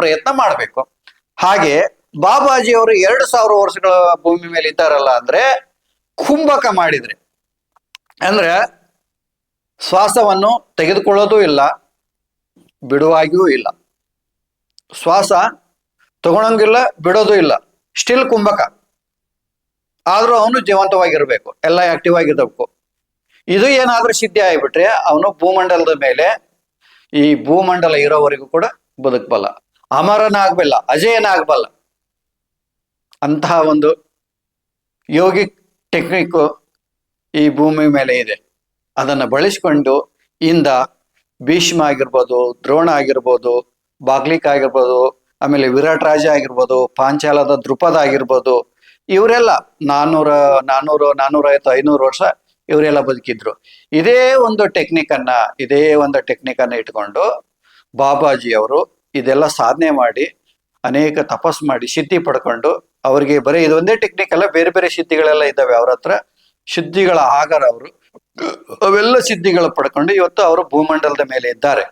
ಪ್ರಯತ್ನ ಮಾಡಬೇಕು. ಹಾಗೆ ಬಾಬಾಜಿ ಅವರು ಎರಡು ಸಾವಿರ ವರ್ಷಗಳ ಭೂಮಿ ಮೇಲೆ ಇದ್ದಾರಲ್ಲ ಅಂದ್ರೆ ಕುಂಭಕ ಮಾಡಿದ್ರೆ. ಅಂದ್ರೆ ಶ್ವಾಸವನ್ನು ತೆಗೆದುಕೊಳ್ಳೋದೂ ಇಲ್ಲ, ಬಿಡುವಾಗಿಯೂ ಇಲ್ಲ. ಶ್ವಾಸ ತಗೊಳಂಗಿಲ್ಲ ಬಿಡೋದು ಇಲ್ಲ. ಸ್ಟಿಲ್ ಕುಂಭಕ. ಆದ್ರೂ ಅವನು ಜೀವಂತವಾಗಿರ್ಬೇಕು, ಎಲ್ಲ ಆಕ್ಟಿವ್ ಆಗಿರ್ಬೇಕು. ಇದು ಏನಾದ್ರೂ ಸಿದ್ಧಿ ಆಗಿಬಿಟ್ರೆ ಅವನು ಭೂಮಂಡಲದ ಮೇಲೆ ಈ ಭೂಮಂಡಲ ಇರೋವರೆಗೂ ಕೂಡ ಬದುಕಬಲ್ಲ. ಅಮರನಾಗಬಲ್ಲ, ಅಜಯನಾಗಬಲ್ಲ. ಅಂತಹ ಒಂದು ಯೋಗಿಕ್ ಟೆಕ್ನಿಕ್ ಈ ಭೂಮಿ ಮೇಲೆ ಇದೆ. ಅದನ್ನು ಬಳಸಿಕೊಂಡು ಇಂದ ಭೀಷ್ಮ ಆಗಿರ್ಬೋದು, ದ್ರೋಣ ಆಗಿರ್ಬೋದು, ಬಾಗ್ಲಿಕ್ ಆಗಿರ್ಬೋದು, ಆಮೇಲೆ ವಿರಾಟ್ ರಾಜ ಆಗಿರ್ಬೋದು, ಪಾಂಚಾಲದ ದೃಪದ ಆಗಿರ್ಬೋದು, ಇವರೆಲ್ಲ ನಾನ್ನೂರ ನಾನ್ನೂರು ನಾನ್ನೂರೈವತ್ತು ಐನೂರು ವರ್ಷ ಇವರೆಲ್ಲ ಬದುಕಿದ್ರು. ಇದೇ ಒಂದು ಟೆಕ್ನಿಕ್ ಅನ್ನ, ಇದೇ ಒಂದು ಟೆಕ್ನಿಕ್ ಅನ್ನ ಇಟ್ಕೊಂಡು ಬಾಬಾಜಿ ಅವರು ಇದೆಲ್ಲ ಸಾಧನೆ ಮಾಡಿ, ಅನೇಕ ತಪಸ್ ಮಾಡಿ, ಸಿದ್ಧಿ ಪಡ್ಕೊಂಡು ಅವರಿಗೆ ಬರೀ ಇದೊಂದೇ ಟೆಕ್ನಿಕ್ ಅಲ್ಲ, ಬೇರೆ ಬೇರೆ ಸಿದ್ಧಿಗಳೆಲ್ಲ ಇದ್ದಾವೆ ಅವ್ರ ಹತ್ರ. ಸಿದ್ಧಿಗಳ ಆಗರ ಅವರು, ಅವೆಲ್ಲ ಸಿದ್ಧಿಗಳು ಪಡ್ಕೊಂಡು ಇವತ್ತು ಅವರು ಭೂಮಂಡಲದ ಮೇಲೆ ಇದ್ದಾರೆ.